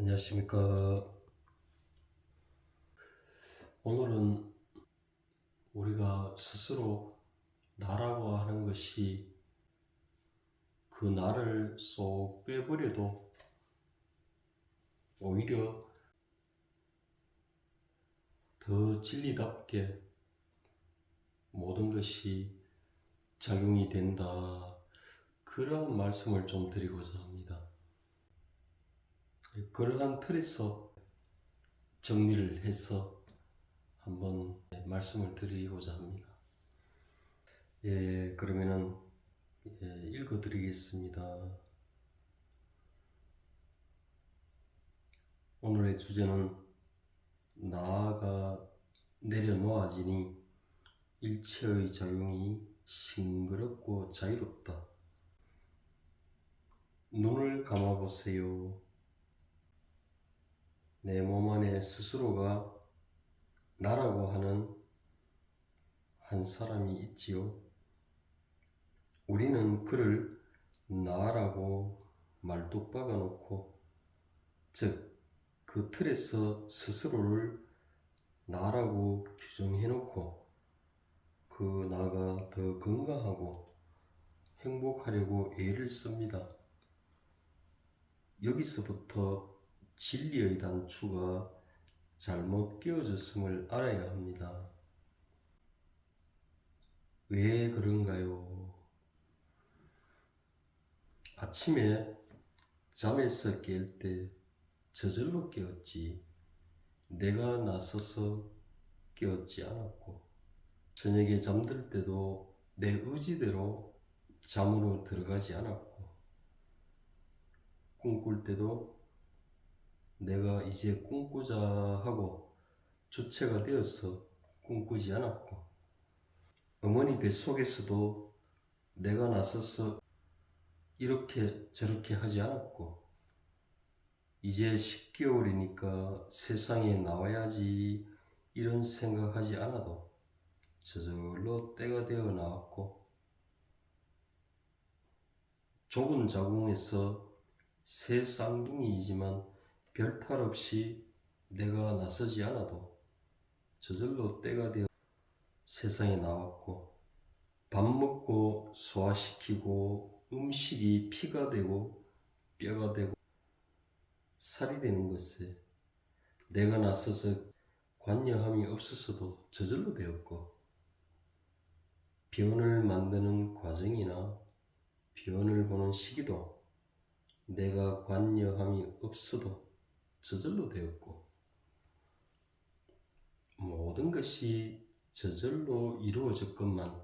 안녕하십니까. 오늘은 우리가 스스로 나라고 하는 것이 그 나를 쏙 빼버려도 오히려 더 진리답게 모든 것이 작용이 된다. 그러한 말씀을 좀 드리고자 합니다. 그러한 틀에서 정리를 해서 한번 말씀을 드리고자 합니다. 예, 그러면은 예, 읽어드리겠습니다. 오늘의 주제는 나아가 내려놓아지니 일체의 작용이 싱그럽고 자유롭다. 눈을 감아보세요. 내 몸 안에 스스로가 나라고 하는 한 사람이 있지요. 우리는 그를 나라고 말뚝 박아 놓고, 즉, 그 틀에서 스스로를 나라고 규정해 놓고, 그 나가 더 건강하고 행복하려고 애를 씁니다. 여기서부터 진리의 단추가 잘못 끼워졌음을 알아야 합니다. 왜 그런가요? 아침에 잠에서 깰 때 저절로 깨었지. 내가 나서서 깨었지 않았고, 저녁에 잠들 때도 내 의지대로 잠으로 들어가지 않았고, 꿈꿀 때도 내가 이제 꿈꾸자 하고 주체가 되어서 꿈꾸지 않았고 어머니 뱃속에서도 내가 나서서 이렇게 저렇게 하지 않았고 이제 10개월이니까 세상에 나와야지 이런 생각하지 않아도 저절로 때가 되어 나왔고 좁은 자궁에서 새 쌍둥이이지만 별 탈 없이 내가 나서지 않아도 저절로 때가 되어 세상에 나왔고 밥 먹고 소화시키고 음식이 피가 되고 뼈가 되고 살이 되는 것에 내가 나서서 관여함이 없었어도 저절로 되었고 변을 만드는 과정이나 변을 보는 시기도 내가 관여함이 없어도 저절로 되었고 모든 것이 저절로 이루어졌건만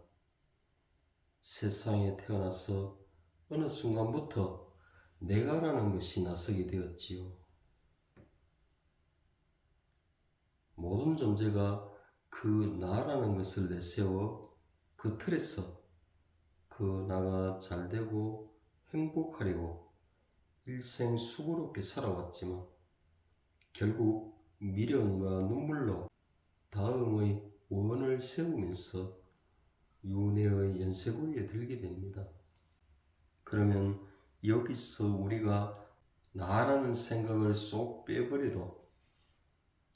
세상에 태어나서 어느 순간부터 내가라는 것이 나서게 되었지요. 모든 존재가 그 나라는 것을 내세워 그 틀에서 그 나가 잘되고 행복하려고 일생 수고롭게 살아왔지만 결국 미련과 눈물로 다음의 원을 세우면서 윤회의 연쇄고리에 들게 됩니다. 그러면 여기서 우리가 나라는 생각을 쏙 빼버려도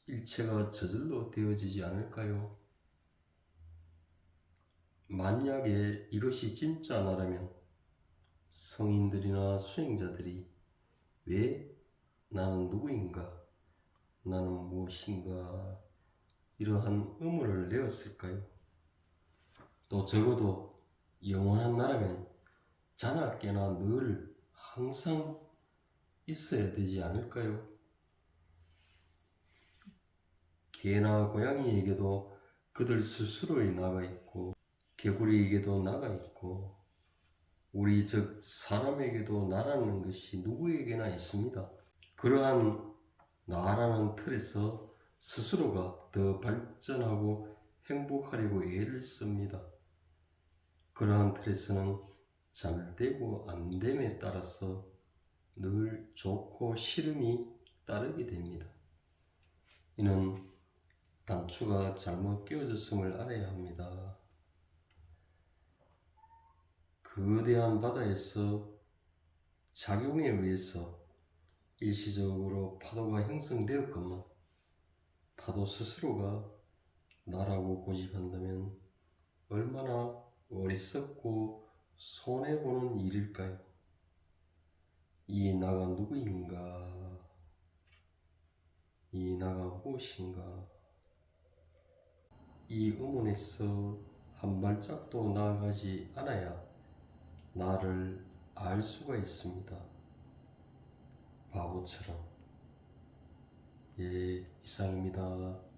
일체가 저절로 되어지지 않을까요? 만약에 이것이 진짜 나라면 성인들이나 수행자들이 왜 나는 누구인가? 나는 무엇인가? 이러한 의문을 내었을까요? 또 적어도 영원한 나라면 자나깨나 늘 항상 있어야 되지 않을까요? 개나 고양이에게도 그들 스스로의 나가 있고 개구리에게도 나가 있고 우리 즉 사람에게도 나라는 것이 누구에게나 있습니다. 그러한 나라는 틀에서 스스로가 더 발전하고 행복하려고 애를 씁니다. 그러한 틀에서는 잘 되고 안 됨에 따라서 늘 좋고 싫음이 따르게 됩니다. 이는 단추가 잘못 끼워졌음을 알아야 합니다. 거대한 바다에서 작용에 의해서 일시적으로 파도가 형성되었건만 파도 스스로가 나라고 고집한다면 얼마나 어리석고 손해보는 일일까요? 이 나가 누구인가? 이 나가 무엇인가? 이 의문에서 한 발짝도 나아가지 않아야 나를 알 수가 있습니다. 바보처럼. 예, 이상입니다.